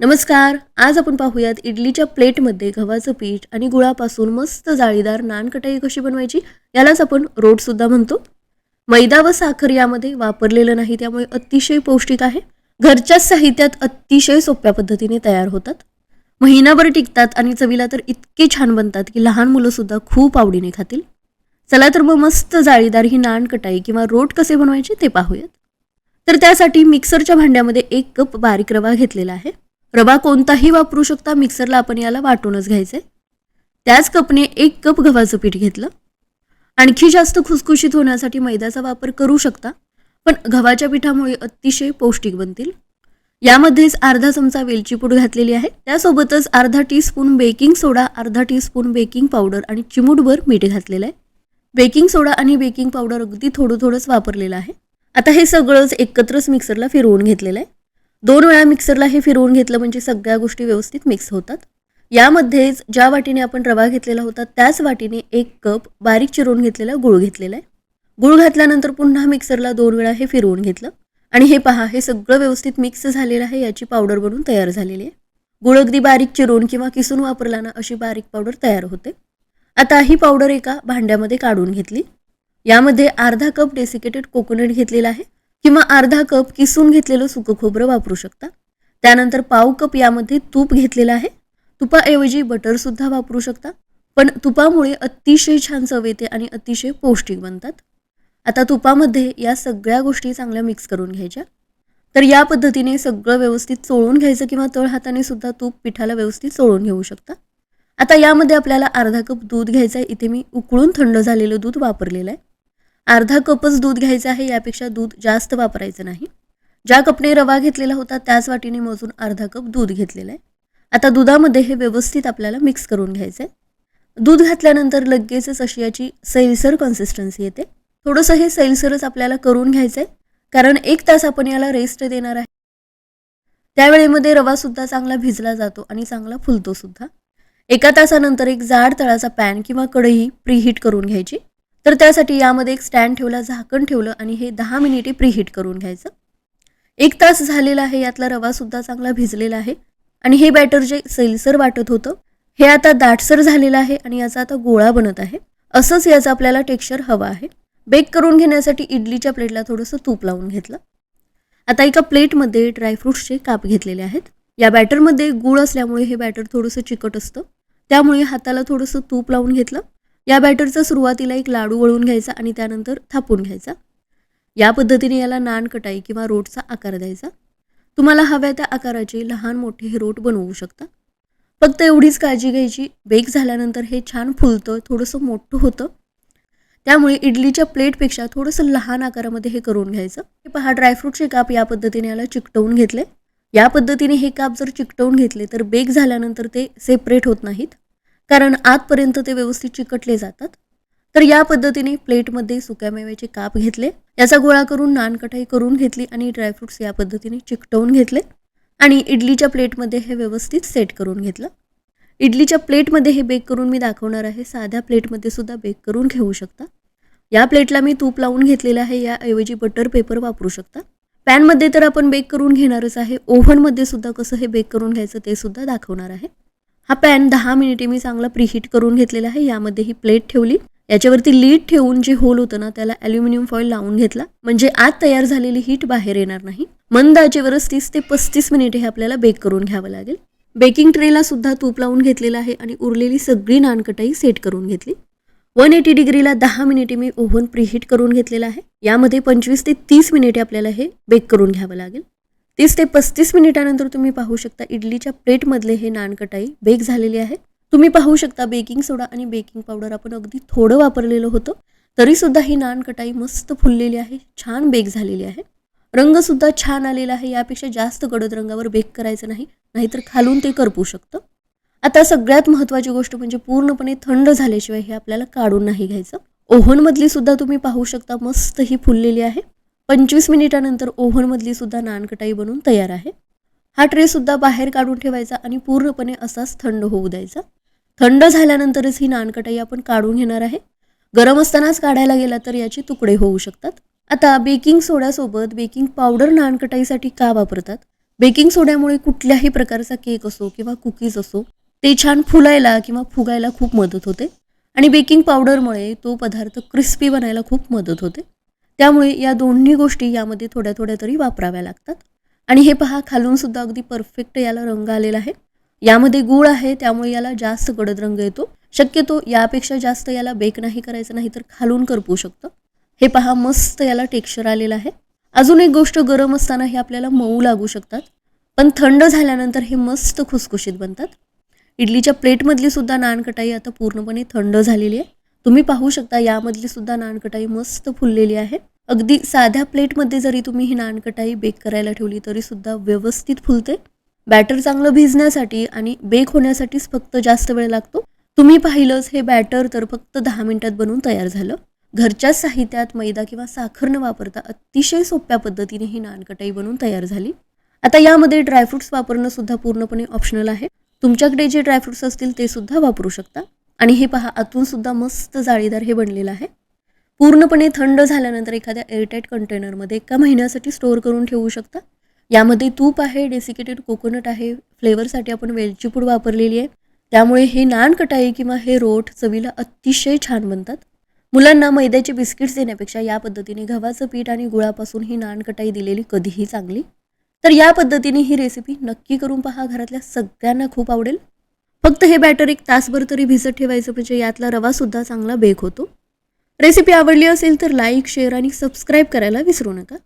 नमस्कार आज आपण पाहूयात इडलीच्या प्लेटमध्ये गव्हाचं पीठ आणि गुळापासून मस्त जाळीदार नानकटाई कशी बनवायची यालाच आपण रोटसुद्धा म्हणतो. मैदा व साखर यामध्ये वापरलेलं नाही त्यामुळे अतिशय पौष्टिक आहे. घरच्याच साहित्यात अतिशय सोप्या पद्धतीने तयार होतात. महिनाभर टिकतात आणि चवीला तर इतके छान बनतात की लहान मुलंसुद्धा खूप आवडीने खातील. चला तर मग मस्त जाळीदार ही नानकटाई किंवा रोट कसे बनवायचे ते पाहूयात. तर त्यासाठी मिक्सरच्या भांड्यामध्ये एक कप बारीक रवा घेतलेला आहे. रवा कोणताही वापरू शकता. मिक्सरला आपण याला वाटूनच घ्यायचंय. त्याच कपने एक कप गव्हाचं पीठ घेतलं. आणखी जास्त खुसखुशीत होण्यासाठी मैद्याचा वापर करू शकता. पण गव्हाच्या पिठामुळे अतिशय पौष्टिक बनतील. यामध्येच अर्धा चमचा वेलची पूड घातलेली आहे. त्यासोबतच अर्धा टीस्पून बेकिंग सोडा अर्धा टीस्पून बेकिंग पावडर आणि चिमूटभर मीठ घातलेलं आहे. बेकिंग सोडा आणि बेकिंग पावडर अगदी थोडं थोडंच वापरलेलं आहे. आता हे सगळंच एकत्रच मिक्सरला फिरवून घेतलेलं आहे. दोन वेळा मिक्सरला हे फिरवून घेतलं म्हणजे सगळ्या गोष्टी व्यवस्थित मिक्स होतात. यामध्येच ज्या वाटीने आपण रवा घेतलेला होता त्याच वाटीने एक कप बारीक चिरून घेतलेला गुळ घेतलेला आहे. गुळ घातल्यानंतर पुन्हा मिक्सरला दोन वेळा हे फिरवून घेतलं. आणि हे पहा हे सगळं व्यवस्थित मिक्स झालेलं आहे याची पावडर बनून तयार झालेली आहे. गुळ अगदी बारीक चिरून किंवा किसून वापरला ना अशी बारीक पावडर तयार होते. आता ही पावडर एका भांड्यामध्ये काढून घेतली. यामध्ये अर्धा कप डेसिकेटेड कोकोनट घेतलेला आहे. किंवा अर्धा कप किसून घेतलेलं सुकं खोबरं वापरू शकता. त्यानंतर पाव कप यामध्ये तूप घेतलेलं आहे. तुपाऐवजी बटरसुद्धा वापरू शकता. पण तुपामुळे अतिशय छान चव येते आणि अतिशय पौष्टिक बनतात. आता तुपामध्ये या सगळ्या गोष्टी चांगल्या मिक्स करून घ्यायच्या. तर या पद्धतीने सगळं व्यवस्थित चोळून घ्यायचं किंवा तळ हाताने सुद्धा तूप पिठाला व्यवस्थित चोळून घेऊ शकता. आता यामध्ये आपल्याला अर्धा कप दूध घ्यायचं आहे इथे मी उकळून थंड झालेलं दूध वापरलेलं आहे. अर्धा कपच दूध घ्यायचं आहे यापेक्षा दूध जास्त वापरायचं नाही. ज्या कपने रवा घेतलेला होता त्याच वाटीने मोजून अर्धा कप दूध घेतलेलं आहे. आता दुधामध्ये हे व्यवस्थित आपल्याला मिक्स करून घ्यायचं आहे. दूध घातल्यानंतर लगेचच अशी याची सैलसर कन्सिस्टन्सी येते. थोडंसं हे सैलसरच आपल्याला करून घ्यायचं आहे. कारण एक तास आपण याला रेस्ट देणार आहे. त्यावेळेमध्ये रवासुद्धा चांगला भिजला जातो आणि चांगला फुलतो सुद्धा. एका तासानंतर एक जाड तळाचा पॅन किंवा कढई प्रीहीट करून घ्यायची. तर त्यासाठी यामध्ये एक स्टँड ठेवला झाकण ठेवलं आणि हे दहा मिनिटे प्रीहीट करून घ्यायचं. एक तास झालेला आहे यातला रवासुद्धा चांगला भिजलेला आहे. आणि हे बॅटर जे सैलसर वाटत होतं हे आता दाटसर झालेलं आहे आणि याचा आता गोळा बनत आहे. असंच याचं आपल्याला टेक्स्चर हवं आहे. बेक करून घेण्यासाठी इडलीच्या प्लेटला थोडंसं तूप लावून घेतलं. आता एका प्लेटमध्ये ड्रायफ्रुट्सचे काप घेतलेले आहेत. या बॅटरमध्ये गूळ असल्यामुळे हे बॅटर थोडंसं चिकट असतं. त्यामुळे हाताला थोडंसं तूप लावून घेतलं. या बॅटरचा सुरुवातीला एक लाडू वळून घ्यायचा आणि त्यानंतर थापून घ्यायचा. या पद्धतीने याला नान कटाई किंवा रोटचा आकार द्यायचा. तुम्हाला हव्या त्या आकाराचे लहान मोठे हे रोट बनवू शकता. फक्त एवढीच काळजी घ्यायची बेक झाल्यानंतर हे छान फुलतं थोडंसं मोठं होतं. त्यामुळे इडलीच्या प्लेटपेक्षा थोडंसं लहान आकारामध्ये हे करून घ्यायचं. हे पहा ड्रायफ्रूटचे काप या पद्धतीने याला चिकटवून घेतले. या पद्धतीने हे काप जर चिकटवून घेतले तर बेक झाल्यानंतर ते सेपरेट होत नाहीत. कारण आतपर्यंत ते व्यवस्थित चिकटले जातात. तर या पद्धतीने प्लेटमध्ये सुक्यामेव्याचे काप घेतले. याचा गोळा करून नानकटाई करून घेतली आणि ड्रायफ्रुट्स या पद्धतीने चिकटवून घेतले. आणि इडलीच्या प्लेटमध्ये हे व्यवस्थित सेट करून घेतलं. इडलीच्या प्लेटमध्ये हे बेक करून मी दाखवणार आहे. साध्या प्लेटमध्ये सुद्धा बेक करून घेऊ शकता. या प्लेटला मी तूप लावून घेतलेलं आहे. याऐवजी बटर पेपर वापरू शकता. पॅनमध्ये तर आपण बेक करून घेणारच आहे. ओव्हनमध्ये सुद्धा कसं हे बेक करून घ्यायचं ते सुद्धा दाखवणार आहे. हा पॅन दहा मिनिटे मी चांगला प्रीहीट करून घेतलेला आहे. यामध्ये ही प्लेट ठेवली. याच्यावरती लीड ठेवून जे होल होतं ना त्याला अल्युमिनियम फॉईल लावून घेतला. म्हणजे आत तयार झालेली हीट बाहेर येणार नाही. मंद आचेवरच तीस ते पस्तीस मिनिटे हे आपल्याला बेक करून घ्यावं लागेल. बेकिंग ट्रेला सुद्धा तूप लावून घेतलेलं आहे आणि उरलेली सगळी नानकटाई सेट करून घेतली. वन एटी डिग्रीला दहा मिनिटे मी ओव्हन प्रीहीट करून घेतलेलं आहे. यामध्ये पंचवीस ते तीस मिनिटे आपल्याला हे बेक करून घ्यावं लागेल. तीस ते पस्तीस मिनिटानंतर तुम्ही पाहू शकता इडलीच्या प्लेटमधले हे नानकटाई बेक झालेली आहे. तुम्ही पाहू शकता बेकिंग सोडा आणि बेकिंग पावडर आपण अगदी थोडं वापरलेलं होतं. तरीसुद्धा ही नानकटाई मस्त फुललेली आहे छान बेक झालेली आहे. रंगसुद्धा छान आलेला आहे यापेक्षा जास्त गडद रंगावर बेक करायचं नाही नाहीतर खालून ते करपू शकतं. आता सगळ्यात महत्त्वाची गोष्ट म्हणजे पूर्णपणे थंड झाल्याशिवाय हे आपल्याला काढून नाही घ्यायचं. ओव्हनमधली सुद्धा तुम्ही पाहू शकता मस्त ही फुललेली आहे. पंचवीस मिनिटानंतर ओव्हनमधली सुद्धा नानकटाई बनून तयार आहे. हा ट्रेसुद्धा बाहेर काढून ठेवायचा आणि पूर्णपणे असाच थंड होऊ द्यायचा. थंड झाल्यानंतरच ही नानकटाई आपण काढून घेणार आहे. गरम असतानाच काढायला गेला तर याचे तुकडे होऊ शकतात. आता बेकिंग सोड्यासोबत बेकिंग पावडर नानकटाईसाठी का वापरतात? बेकिंग सोड्यामुळे कुठल्याही प्रकारचा केक असो किंवा कुकीज असो ते छान फुलायला किंवा फुगायला खूप मदत होते. आणि बेकिंग पावडरमुळे तो पदार्थ क्रिस्पी बनायला खूप मदत होते. त्यामुळे या दोन्ही गोष्टी यामध्ये थोड्या थोड्या तरी वापराव्या लागतात. आणि हे पहा खालून सुद्धा अगदी परफेक्ट याला रंग आलेला आहे. यामध्ये गूळ आहे त्यामुळे याला जास्त गडद रंग येतो. शक्यतो यापेक्षा जास्त याला बेक नाही करायचं नाही तर खालून करपू शकतं. हे पहा मस्त याला टेक्स्चर आलेलं आहे. अजून एक गोष्ट गरम असताना हे आपल्याला मऊ लागू शकतात. पण थंड झाल्यानंतर हे मस्त खुसखुशीत बनतात. इडलीच्या प्लेटमधली सुद्धा नानकटाई आता पूर्णपणे थंड झालेली आहे. तुम्ही पाहू शकता यामधली सुद्धा नानकटाई मस्त फुललेली आहे. अगदी साध्या प्लेटमध्ये जरी तुम्ही ही नानकटाई बेक करायला ठेवली तरी सुद्धा व्यवस्थित फुलते. बॅटर चांगलं भिजण्यासाठी आणि बेक होण्यासाठीच फक्त जास्त वेळ लागतो. तुम्ही पाहिलंच हे बॅटर तर फक्त दहा मिनिटात बनवून तयार झालं. घरच्याच साहित्यात मैदा किंवा साखर न वापरता अतिशय सोप्या पद्धतीने ही नानकटाई बनवून तयार झाली. आता यामध्ये ड्रायफ्रुट्स वापरणं सुद्धा पूर्णपणे ऑप्शनल आहे. तुमच्याकडे जे ड्रायफ्रुट्स असतील ते सुद्धा वापरू शकता. आणि हे पहा आतून सुद्धा मस्त जाळीदार हे बनलेलं आहे. पूर्णपणे थंड झाल्यानंतर एखाद्या एअरटाईट कंटेनरमध्ये एका महिन्यासाठी स्टोअर करून ठेवू शकता. यामध्ये तूप आहे डेसिकेटेड कोकोनट आहे फ्लेवरसाठी आपण वेलची पूड वापरलेली आहे. त्यामुळे हे नान कटाई किंवा हे रोट चवीला अतिशय छान बनतात. मुलांना मैद्याचे बिस्किट्स देण्यापेक्षा या पद्धतीने गव्हाचं पीठ आणि गुळापासून ही नानकटाई दिलेली कधीही चांगली. तर या पद्धतीने ही रेसिपी नक्की करून पहा घरातल्या सगळ्यांना खूप आवडेल. फक्त हे बॅटर एक तासभर तरी भिजत ठेवायचं म्हणजे यातला रवासुद्धा चांगला बेक होतो. रेसिपी आवडली असेल तर लाईक शेअर आणि सबस्क्राईब करायला विसरू नका.